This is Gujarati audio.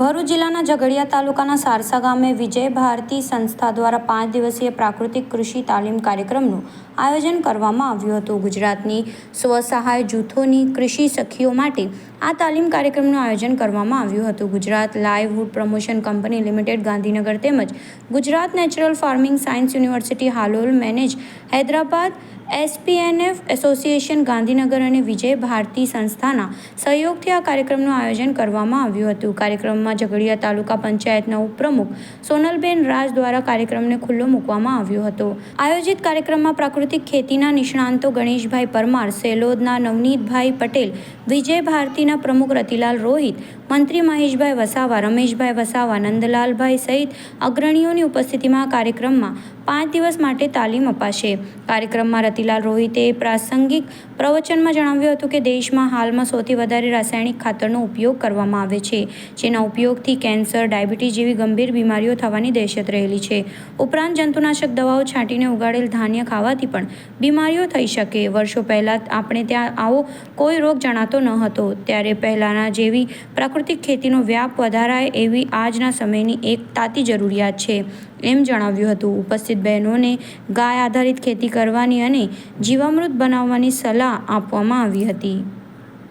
ભરૂચ જિલ્લાના ઝઘડિયા તાલુકાના સારસા ગામે વિજય ભારતી સંસ્થા દ્વારા પાંચ દિવસીય પ્રાકૃતિક કૃષિ તાલીમ કાર્યક્રમનું આયોજન કરવામાં આવ્યું હતું. ગુજરાતની સ્વસહાય જૂથોની કૃષિ સખીઓ માટે આ તાલીમ કાર્યક્રમનું આયોજન કરવામાં આવ્યું હતું. Gujarat livelihood promotion company limited, Gandhinagar તેમજ Gujarat natural farming science university Halol MANAGE Hyderabad SPNF association Gandhinagar અને વિજય ભારતી સંસ્થાના સહયોગથી આ કાર્યક્રમનું આયોજન કરવામાં આવ્યું હતું. કાર્યક્રમમાં ઝઘડિયા તાલુકા પંચાયતના ઉપપ્રમુખ સોનલબેન રાજ દ્વારા કાર્યક્રમને ખુલ્લો મૂકવામાં આવ્યો હતો. આયોજિત કાર્યક્રમમાં પ્રાકૃતિક ખેતીના નિષ્ણાંતો ગણેશભાઈ પરમાર, સેલોદના નવનીતભાઈ પટેલ, વિજય ભારતીના પ્રમુખ રતિલાલ રોહિત, મંત્રી મહેશભાઈ વસાવા, રમેશભાઈ વસાવા, નંદલાલભાઈ સહિત અગ્રણીઓની ઉપસ્થિતિમાં આ કાર્યક્રમમાં પાંચ દિવસ માટે તાલીમ અપાશે. કાર્યક્રમમાં રતિલાલ રોહિતે પ્રાસંગિક પ્રવચનમાં જણાવ્યું હતું કે દેશમાં હાલમાં સૌથી વધારે રાસાયણિક ખાતરનો ઉપયોગ કરવામાં આવે છે, જેના ઉપયોગથી કેન્સર, ડાયાબિટીસ જેવી ગંભીર બીમારીઓ થવાની દહેશત રહેલી છે. ઉપરાંત જંતુનાશક દવાઓ છાંટીને ઉગાડેલ ધાન્ય ખાવાથી પણ બીમારીઓ થઈ શકે. વર્ષો પહેલાં આપણે ત્યાં આવો કોઈ રોગ જણાતો ન હતો. ત્યારે પહેલાંના જેવી પ્રાકૃતિક ખેતીનો વ્યાપ વધારાય એવી આજના સમયની એક તાતી જરૂરિયાત છે. એમ જણાવ્યું હતું. ઉપસ્થિત બહેનોને ગાય આધારિત ખેતી કરવાની અને જીવામૃત બનાવવાની સલાહ આપવામાં આવી હતી.